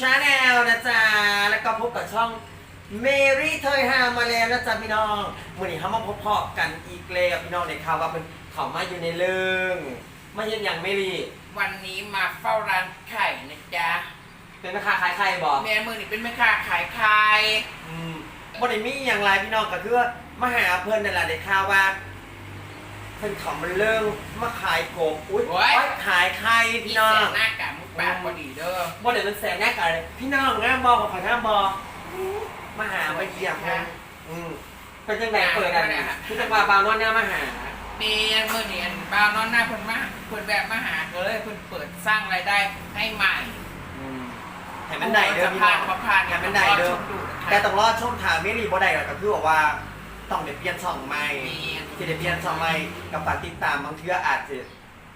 ชาแนลนะจ๊ะ แล้วก็พบกับช่องเมรี่เทยฮามาแล้วนะจ๊ะพี่น้องมื่อนี้เขามาพบพอกันอีกแล้วพี่น้องในข่าวว่าเป็นเขามาอยู่ในเรื่องมาเห็นอย่างเมรี่วันนี้มาเฝ้าร้านไข่นะจ๊ะเป็นแม่ค้าขายไข่บอกแม่มือนี่เป็นแม่ค้าขายไข่อืมบ่ได้มีอย่างไรพี่น้องก็คือว่ามาหาเพื่อนนั่นแหละได้ข่าวว่า เพิ่นเขามาเรื่องมาขายกบอุ้ยขายไข่พี่พี่น้น้อองงหน้ากากมุกปากพอดีเด้อ บ่ได้เป็นแสนแน่กันเลยพี่น้องงามบอของขอยงามบอมาหามาเยี่ยมนะอืมเป็นจังไดเปิดอันคือจังหวะบาวนอนเนี่ยมาหาเมียมือนี่อันบ้าวนอนหน้าเพิ่นมาเพิ่นแบบมาหาก็เลยเพิ่นเปิดสร้างรายได้ให้ใหม่อืมให้มันได้เด้อจะพี่ผ่าน้อนงบ่ผ่านให้มันได้เด้อรชมดูนะคะแต่ต้องรอชมถามเมรีบ่ได้หรอกก็คือบอกว่า ต้องเดี๋ยวเปลี่ยนช่องใหม่ที่เดี๋ยวเปลี่ยนช่องใหม่กับฝากติดตามบางเทื่ออาจจะ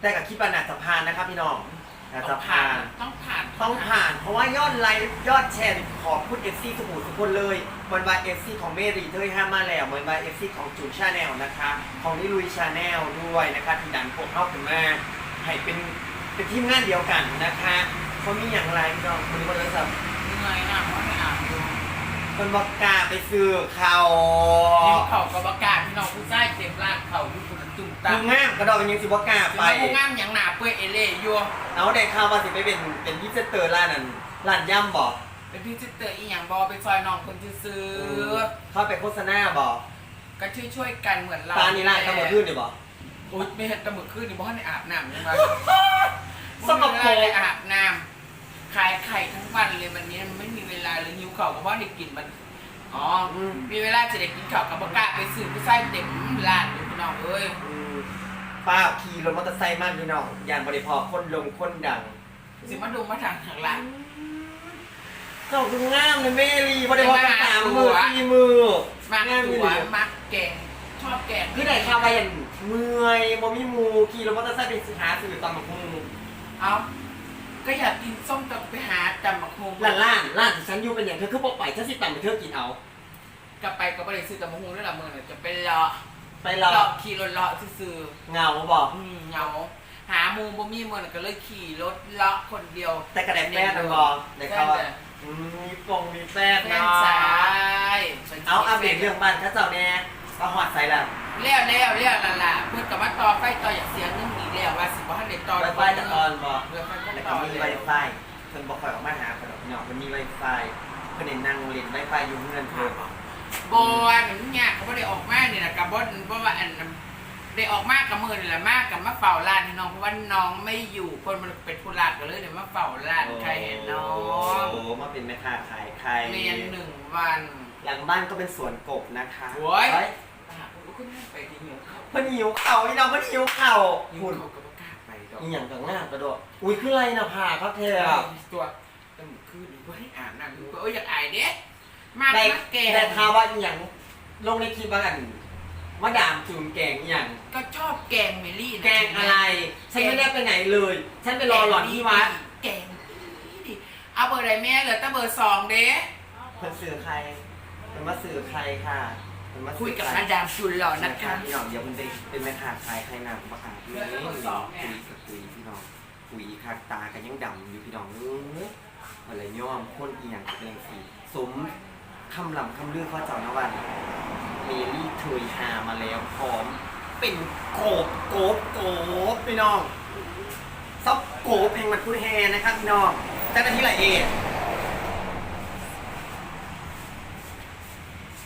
แต่กับคลิปว่าน่าจะผ่านนะครับพี่น้องน่าต้จะองผ่าผ่านนต้องผ่านต้องผ่าน เพราะว่ายอดไลค์ยอดแชร์นี่ขอบคุณเอฟซีทุกหมู่ทุกคนเลยมันว่าเอฟซีของเมรีเทยห้ามาแล้วมันว่าเอฟซีของจูนชาแนลนะคะ ของนิลุยชาแนลด้วยนะคะที่ดันพวกเข้าขึ้นมาให้เป็นเป็นทีมงานเดียวกันนะคะเขามีอย่างไรพี่น้องคุณคนละสับเหนื่อยนะเพราะไม่อ่านดู คนบอกกล้าไปซื้อเขานิ้วเข่ากับอากาศพี่น้องผู้ชายเต็มร่างเข่าอยู่คนละจุ่มตาคุณงามกระดอกเป็นยังสิบอกกล้าไปไปผู้งามอย่างหนาเปื่อยเอเล่ยัวเอาได้ข่าวว่าสิไปเป็นเป็นพิเศษเตอร์ร้านนั้นร้านย่ำบอกเป็นพี่จิตเตอร์อีหยังบอไปซอยน้องคนที่ซื้อเข้าไปโฆษณาบอกก็ช่วยช่วยๆกันเหมือนเราตานี่ร้านตำรวจขึ้นเนี่ยบอก อุ้ยไม่เห็นตำรวจขึ้นนี่บ้านในอาบน้ำยังไงสกปรก ไม่ได้อาบน้ำ ขายไข่ทั้งวันเลยวันนี้มันไม่มีเวลาเลยหิวเข่าวกับว่าได้กินมันอ๋ออม มีเวลาจะได้กินข้าวกับปากาไปซื้อผู้ชายเต็มร้านอยู่พี่น้องเอ้ยอืมป้าขี่รถมอเตอร์ไซค์มากพี่น้องยานบริพอคนลงคนดังสิมาดูมาทางทางร้านเจ้าคืองามเลยเมรีบริพอกันสามมือสี่มือมักงามตัเลวยมักแกงชอบแกงคือได้ข่าวว่าอย่างเมื่อยบ่มีหมูขี่รถมอเตอร์ไซค์ไปหาซื้อตอนมาคุงเอา ก็อยากกินส้มตำไปหาจำหมักฮงร้านร้านร้านที่ฉันอยู่เป็นอย่างเธอคือบอกไปฉันสิตำไปเธอกินเอา กลับไปก็ไม่ได้ซื้อตำมะฮุงด้วยละมือเนี่ยจะเป็นเลาะไปรอเลาะขี่รถเลาะซื้อเงาบอกๆอืมเหงาหาหมูบ่มีมือน่ะก็เลยขี่รถเลาะคนเดียวแต่กระแดกแป้นนะบอกแต่เขาว่าอืมมีปงมีแป้นแม่เนานสาะยเอาอัปเดตเรื่องบ้านข้าเจ้าแน่ก็หอดใส่ละเลี้ยวเลี้ยวเลี้ยวละล่ะเพื่อนกับว่าต่อไฟต่ออยากเสียเงิน อีกแล้วว่าสิบ่ทันได้ต่อไวไฟจากตอนบอกเรือไฟก็แต่ต่ก็อมีเลไวยไฟเพิ่นบอกคอยออกมาหาเพิ่นดอกพี่น้องมันมีไวไฟเพิ่นเห็นนั่งเล่นไวไฟอยู่เงินเพิ่นบอนเนี่ยเขาบ่ได้ออกมาเนี่ยนะกับบ่เพราะว่าอันนั้นได้ออกมากับมือนี่แหละมากกับมาเฝ้าร้านให้น้องเพราะว่าน้องไม่อยู่คนมันเป็นธุระก็เลยเดี๋ยวมาเฝ้าร้านใครเห็นน้องโอ้มาเป็นแม่ค้าขายไข่เรียนหนึ่งวัน หลังบ้านก็เป็นสวนกบนะคะโอ้ย เฮ้ยอะผมก็ขึ้นไปที่หิวข้าวเพิ่นหิวเข่าพี่น้องเพิ่นหิวเข่าหิวหุ่น Ừ. ข้าวก็บ่กล้าไปด อกอีหยังกับงามกระโดดอุ้ยคือไรน่ะผ่าครับเธอตัวแต่มื้อคืนนี่บ่ได้อ่านนั่นก็เอ้ยอยากอายเด้มากได้นักแกแต่ทาว่าอีหยังลงในคลิปว่ากันมาดามจูนแกงอีหยังก็ชอบแกงเมลี่นะแกงอะไร ฉันไม่ได้ไปไหนเลย ฉันไปรอหล่อนที่วัดแกงดีเอาเบอร์อะไรแม่เหลือแต่เบอร์สองเด้เพิ่นสื่อใครเพิ่นมาสื่อใครค่ะเพิ่นมา คุสื่ยอกับใครมาดามชุนหล่อนะนะคะคะพี่น้องเดี๋ยวมันเป็นเป็นแม่ค้าขายไข่นางปะค่ะพี่น้องเรื่องที่สองเนี่ยคุยกับคุยพี่น้องคุยคักตากันยังดำอยู่พี่น้องเอ้ยอะไรย่อมคนอีหยังเป็นจังซี่สมคำลำคำลือเขาเจ้านะวันเมลี่เทยหามาแล้วพร้อม เป็นโกบโกบโกบพี่น้องซับโกบเพลงมันพูดแฮนะครับพี่น้องเจ้าหน้าที่ไรเอก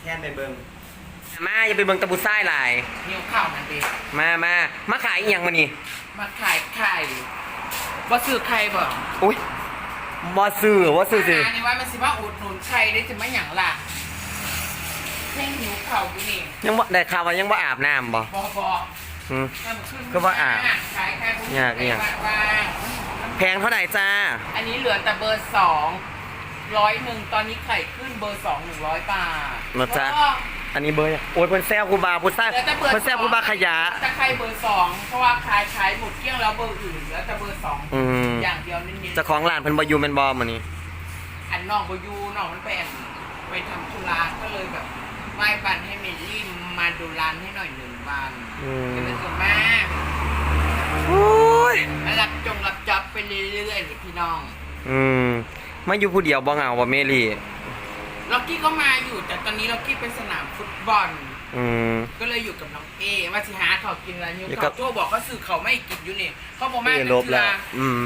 แทนไปเบิง มาอย่าไปเบิงตะบุซ่ายหลายนิ้วข้าวนั่นเด็มามามาขายอีหยังมานี่มาขายไข่ว่าซื้อไข่บ่อุ้ยบอซื้อว่าซื้อสิ อันนี้ว่ามันสิว่าอุดหนุนไข่ได้จะไม่หยังล่ะเพ่งนิ้วเข่าอยู่นี่ยังบ่ได้ข่าวว่ายังบ่อาบน้ำบ่บอบออืมถ้ามันขึ้นก็ว่าอาบขายไข่พวกอยากอยากว่างแพงเท่าไหร่จ้า อันนี้เหลือแต่เบอร์สองร้อยหนึ่งตอนนี้ไข่ขึ้นเบอร์สองหนึ่งร้อยบาทนะจ๊ะก็ อันนี้เบอร์ยังโอ้ยเพิ่นแซวกูบาพุซ่าเหลือแต่เบอร์เพิ่นแซวกูบาขยะจะใครเบอร์สองเพราะว่าขายขายหมดเกลี้ยงแล้วเบอร์อื่นเหลือแต่เบอร์สองอืมอย่างเดียวนิดเจ้าของร้านเพิ่นบ่อยู่แม่นบ่มื้อนี้ๆอันน้องบอยูน้องมันไปอันไปทำธุระก็เลยแบบไม่ปันให้เมลลี่มาดูร้านให้หน่อยหนึ่งวันอืมก็เลยส่งมาโอ้ยแล้วรับจงรับจับไปเรื่อยๆเลยพี่น้อง อืมมาอยู่ผู้เดียวบ่เหงาบ่เมลี่ ล็อกกี้ก็มาอยู่ แต่ตอนนี้ล็อกกี้เป็นสนามฟุตบอล อืม ก็เลยอยู่กับน้องเอว่าสิหาเขาวกินอะไรนิ้วอยู่กัเขาบโจ้บอกเขาสื่อเขาไม่กินอยู่นี่เขาบอกมาเอลบแล้ว อืม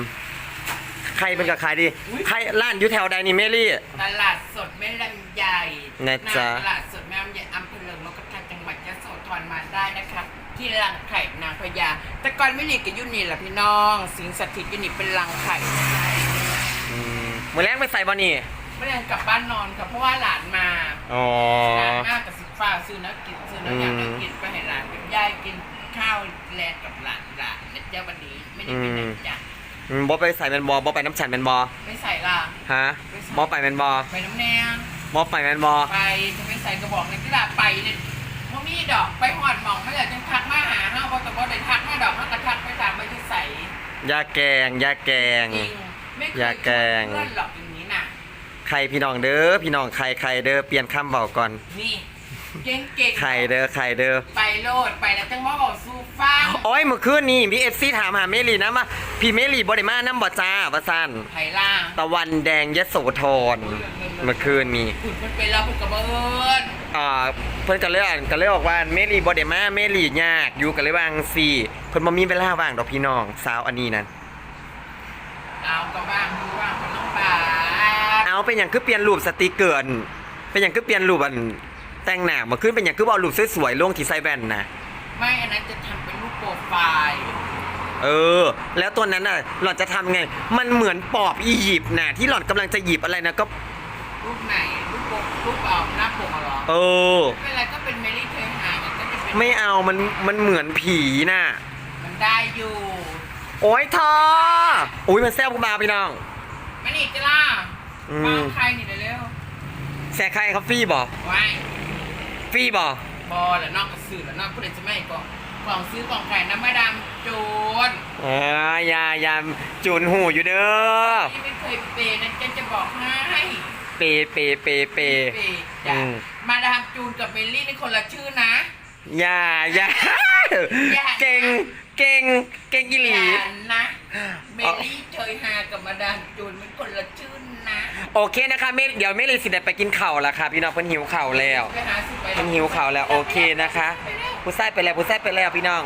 ใครเป็นกับใครดี ใครร้านอยู่แถวใดนี่เมลี่ ตลาดสดแม่ลำใหญ่นะจ๊ะตลาดสดแม่ลำใหญ่อำเภอเลิงนกกระทาจังหวัดยะโสธรมาได้นะครับที่รังไข่นางพญาแต่ก่อนไม่หลีกกับยุนี่แหละพี่น้อง สิงสถิตยุนี่เป็นรังไข่ อืมมื้อแรงไปใส่บ่นี่ ไม่ได้กลับบ้านนอนครับเพราะว่าหลานมาอ๋อ หลานมากกับสิฟ้าซื้อนักกินซื้อนักอยากอืมนักกินไปให้หลานกับยายกินข้าวแลกกับหลานหลานนะจ๊ะวันนี้ไม่ได้ไปไหนอืมจ้ะอืมบ่ไปใส่แมนบอบ่ไปน้ำฉันแมนบอไม่ใส่ล่ะฮะบ่ไปแมนบอไปน้ำแนงบ่ไปแมนบอไปจะไปใส่กระบอกในที่ลาไปเนี่ยมื่อมีดอกไปหอดหมองไม่อยากจะทักมาหาเฮาเพราะแต่ว่าได้ทักมาดอกมันก็ทักไปตามไปที่ใส่ยาแกงยาแกง จริงไม่เคยอย่าแกล้งเพื่อนหรอก อย่างนี้น่ะใครพี่น้องเด้อพี่น้องใครใครเด้อเปลี่ยนคำเบาก่อนนี่เก่งเก่งๆใครเด้อใครเด้อไปโลดไปแล้วจังว่าบอกสู้ฟังโอ้ยเมื่อคืนนี่มีเอฟซีถามหาเมลีนะว่าพี่เมลีบริมาน้ำบ่จ้าว่าซั่นไผ่ล่างตะวันแดงยโสธรเมื่อคืนมีขุดมันไปแล้วขุดกระเบิดอ่าเพิ่นก็เลยอ่านก็เลยบอกว่าเมลีบ่ได้มาเมลียากอยู่ก็เลยว่าจั่งซี่เพิ่นบ่มีเวลาว่างดอกพี่น้องสาวอันนี้นั่นเอาก็บ้างดูว่างมันต้องบาด เอาเป็นหยังคือเปลี่ยนรูปสติกเกินเป็นหยังคือเปลี่ยนรูปอันแต่งหน้าเมื่อคืนเป็นหยังคือบ่เอารูปสวยๆลงที่ใส่แว่นน่ะไม่อันนั้นจะทำเป็นรูปโปรไฟล์เออ แล้วตัวนั้นน่ะหล่อนจะทำไง มันเหมือนปอบอียิปต์น่ะที่หล่อนกำลังจะหยิบอะไรนะก็ รูปไหนรูปโปรรูปเอาหน้าปกอะเหรอเออ ไม่เป็นไรก็เป็นเมลี่เทหามันก็จะเป็นไม่เอามันมันเหมือนผีน่ะ มันได้อยู่ โอ้ยทออุ้ยมันแซ่บกูมาพี่น้อง มันอีกจะล่ะ อืมวางใครนี่เร็วแซ่ใครครับฟรี่บอๆไว้ฟรี่บอบอแล้วนอกกระสือแล้วนอกผู้ใดจะไม่ก่อนกล่องซื้อกล่องไข่น้ำมาดามโจรอ่ายายามจุนหูอยู่เด้อที่ไม่เคยเปย์นะเจนจะบอกให้เปเปเปเป เปย์จ้ะอืม มาดามจูนกับเมลลี่นี่คนละชื่อนะ อย่าอย่าอย่า เก่งเก่งเก่งอีหลี อย่านะเมลลี่เชยฮากับมาดามจูนเป็นคนละชื่อนะ โอเคนะคะเมเดี๋ยวเมลีสิเดไปกินข้าวแล้วค่ะ พี่น้องเพิ่นหิวข้าวแล้วไปหาสิไปเพิ่นหิวข้าวแล้วโอเคนะคะไปเร็วผู้ชายไปแล้วผู้ชายไปแล้วพี่น้อง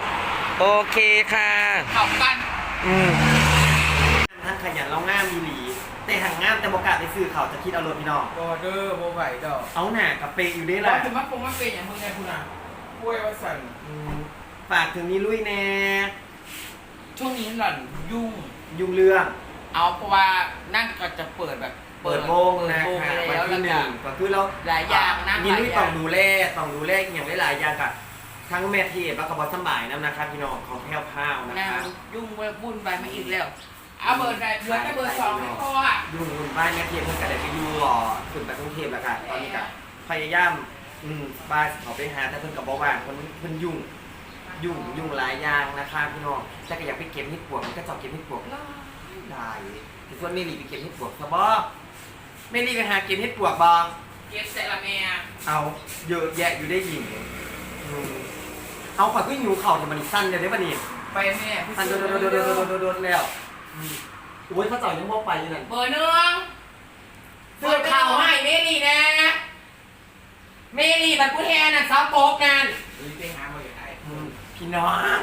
โอเคค่ะ เข่ากันอืมท่านขยันเราง่ามมีหลีแต่ห่างง่ามแต่บอกล้าไปซื้อเขาจะคิดเอารถพี่น้อง บอเดอร์บอไหวดอกเอาหน่ากับเปอยู่ได้เราละถึงมาคงมาเป็นอย่างพวกนี้คุณอะกล้วยว่าสั่นอืมฝากถึงนี้ลุยแน่ ช่วงนี้หล่อนยุ่ง ยุ่งเรื่อง เอาเพราะว่านั่งก็จะเปิดแบบ เปิดวงนะเปิดวงคะไปวันแล้วที่หแล้นึ่วงก็คือเราหลายอย่างนะมีลุยหลายอย่าง ต้องดูแลต้องดูแลอหย่างหลายๆอย่างกับทั้งแม่เทพแล้วก็บอสสมบายน้ำนะครับพี่น้องของแพ้วพราวนะนางคะยุ่งบุ่นไปมาอีกแล้ว เอาเบอร์ใดเหลือแค่เบอร์สองให้พ่ออะยุ่งวุ่นบ้านแม่เทพเพิ่งกระได้ไปอยู่หล่อขึ้นไปกรุงเทพแล้วค่ะตอนนี้ก็พยายามอืมบ้านเขาไปหาแต่เพิ่นกับบอกว่าคนเพิ่นยุ่งยุ่งยุ่งหลายอย่างนะคะพี่น้องแต่ก็อยากไปเก็บเห็ดปวกมันก็จอบเก็บเห็ดปวกหลายหลายที่ส่วนเมลีไปเก็บเห็ดปวกซะบ่ เมลีไปหาเก็บเห็ดปวกบ่เก็บเสร็จละเมียเอาเยอะแยะอยู่ได้หญิงอืมเอาข่อยก็หิวเข่าวแต่มันสั้นเดี๋ยวได้ป่ะนี่ไปแม่ผู้สั้นโดซื้ดอโดดโดดโดดโดดโดดแล้วอืมโอ้ยเขาจ่ายยังพวกไปอยู่นั่นเบอร์หนึ่งซื้อข่าวให้เมลี่นะเมลี่บัตรผู้แทนน่ะซอฟโป๊กนั่นไปหาเบอร์ไหนอืมพี่น้อง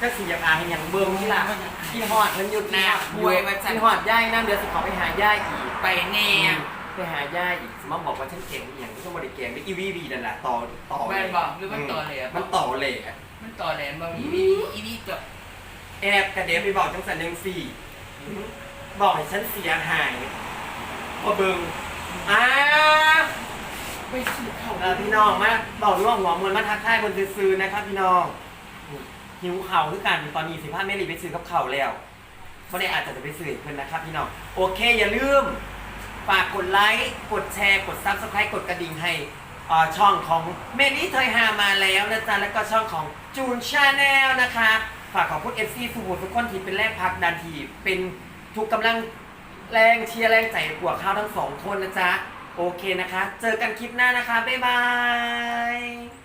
ก็สิอยากอายอย่างเบิ่งนี่ล่ะพี่หอดเพิ่นหยุดนะพี่หอดย่ายนั่นเดี๋ยวสิขอไปหาย่ายอีก ไปแน่ไปหาย่าอีกสมมติบอกว่าฉันเก่งอหย่างที่ต้องบริเก่งได้อีวีวีนั่นแหละต่อต่อแม่นบอกหรือมันต่อเลยอะ มันต่อเลยอะมันต่อแหลมบะอีวีอีวีจบแอบกระเด็นไปบอกจังสันหนึ่งสี่บอกให้ฉันเสียหายพอเบิงอ้าไปซื้อข่าวเออพี่น้องมาบอกร่วงหัวมวลมาทักทายบนซื้อๆนะครับพี่น้อง หิวเข่าวคือกันตอนนี้สิพาเมลีไปซื้อกับเข่าแล้วไม่ได้อาจจะไปซื้อเพิ่นนะครับพี่น้องโอเค อย่าลืมฝากกดไลค์กดแชร์กดซับสไครต์กดกระดิ่งให้ช่องของเมลี่เทยฮามาแล้วนะจ๊ะแล้วก็ช่องของจูนชาแนลนะคะฝากขอบคุณ FC สุภูทุกคนที่เป็นแรงพักดันทีเป็นทุกกำลังแรงเชียร์แรงใจปวกข้าวทั้งสองคนนะจ๊ะ โอเคนะคะ เจอกันคลิปหน้านะคะ บ๊ายบาย